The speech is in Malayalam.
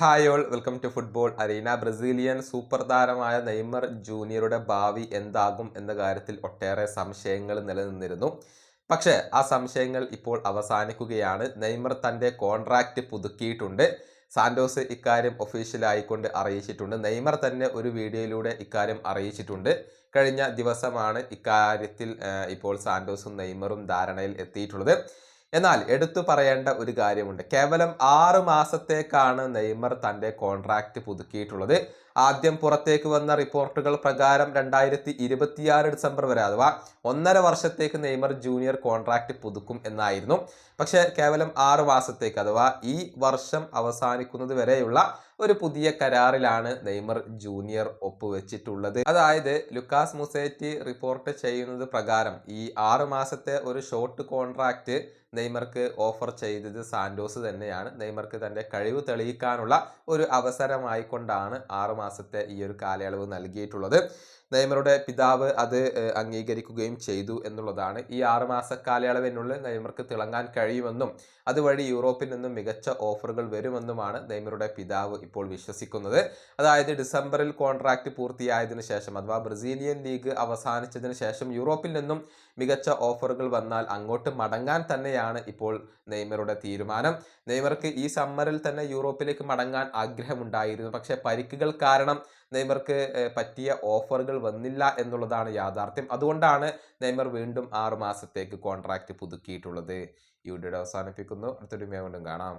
Hi all welcome to football arena Brazilian super താരമായ നെയ്മർ ജൂനിയറുടെ ഭാവി എന്താകും എന്ന കാര്യത്തിൽ ഒട്ടേറെ സംശയങ്ങൾ നിലനിന്നിരുന്നു. പക്ഷേ ആ സംശയങ്ങൾ ഇപ്പോൾ അവസാനിക്കുകയാണ്. നെയ്മർ തന്റെ കോൺട്രാക്റ്റ് പുതുക്കിയിട്ടുണ്ട്. സാൻഡോസ് ഇക്കാര്യം ഒഫീഷ്യലായിക്കൊണ്ട് അറിയിച്ചിട്ടുണ്ട്. നെയ്മർ തന്നെ ഒരു വീഡിയോയിലൂടെ ഇക്കാര്യം അറിയിച്ചിട്ടുണ്ട്. കഴിഞ്ഞ ദിവസമാണ് ഇക്കാര്യത്തിൽ ഇപ്പോൾ സാൻഡോസും നെയ്മറും ധാരണയിൽ എത്തിയിട്ടുള്ളത്. എന്നാൽ എടുത്തു പറയേണ്ട ഒരു കാര്യമുണ്ട്. കേവലം ആറ് മാസത്തേക്കാണ് നെയ്മർ തന്റെ കോൺട്രാക്റ്റ് പുതുക്കിയിട്ടുള്ളത്. ആദ്യം പുറത്തേക്ക് വന്ന റിപ്പോർട്ടുകൾ പ്രകാരം രണ്ടായിരത്തി ഇരുപത്തിയാറ് ഡിസംബർ വരെ അഥവാ ഒന്നര വർഷത്തേക്ക് നെയ്മർ ജൂനിയർ കോൺട്രാക്റ്റ് പുതുക്കും എന്നായിരുന്നു. പക്ഷേ കേവലം ആറ് മാസത്തേക്ക് അഥവാ ഈ വർഷം അവസാനിക്കുന്നത് വരെയുള്ള ഒരു പുതിയ കരാറിലാണ് നെയ്മർ ജൂനിയർ ഒപ്പുവെച്ചിട്ടുള്ളത്. അതായത് ലുക്കാസ് മുസേറ്റി റിപ്പോർട്ട് ചെയ്യുന്നത് പ്രകാരം ഈ ആറ് മാസത്തെ ഒരു ഷോർട്ട് കോൺട്രാക്റ്റ് നെയ്മർക്ക് ഓഫർ ചെയ്തത് സാന്റോസ് തന്നെയാണ്. നെയ്മർക്ക് തന്റെ കഴിവ് തെളിയിക്കാനുള്ള ഒരു അവസരമായിക്കൊണ്ടാണ് ആറ് മാസത്തെ ഈ ഒരു കാലയളവ് നൽകിയിട്ടുള്ളത്. നെയ്മറുടെ പിതാവ് അത് അംഗീകരിക്കുകയും ചെയ്തു എന്നുള്ളതാണ്. ഈ ആറുമാസ കാലയളവിനുള്ളിൽ നെയ്മർക്ക് തിളങ്ങാൻ കഴിയുമെന്നും അതുവഴി യൂറോപ്പിൽ നിന്നും മികച്ച ഓഫറുകൾ വരുമെന്നുമാണ് നെയ്മറുടെ പിതാവ് ഇപ്പോൾ വിശ്വസിക്കുന്നത്. അതായത് ഡിസംബറിൽ കോൺട്രാക്റ്റ് പൂർത്തിയായതിനു ശേഷം അഥവാ ബ്രസീലിയൻ ലീഗ് അവസാനിച്ചതിന് ശേഷം യൂറോപ്പിൽ നിന്നും മികച്ച ഓഫറുകൾ വന്നാൽ അങ്ങോട്ട് മടങ്ങാൻ തന്നെയാണ് ഇപ്പോൾ നെയ്മറുടെ തീരുമാനം. നെയ്മർക്ക് ഈ സമ്മറിൽ തന്നെ യൂറോപ്പിലേക്ക് മടങ്ങാൻ ആഗ്രഹമുണ്ടായിരുന്നു. പക്ഷേ പരിക്കുകൾ കാരണം നെയ്മർക്ക് പറ്റിയ ഓഫറുകൾ വന്നില്ല എന്നുള്ളതാണ് യാഥാർത്ഥ്യം. അതുകൊണ്ടാണ് നെയ്മർ വീണ്ടും ആറ് മാസത്തേക്ക് കോൺട്രാക്റ്റ് പുതുക്കിയിട്ടുള്ളത്. ഈ വീഡിയോ അവസാനിപ്പിക്കുന്നു. അടുത്തൊരു കൊണ്ടും കാണാം.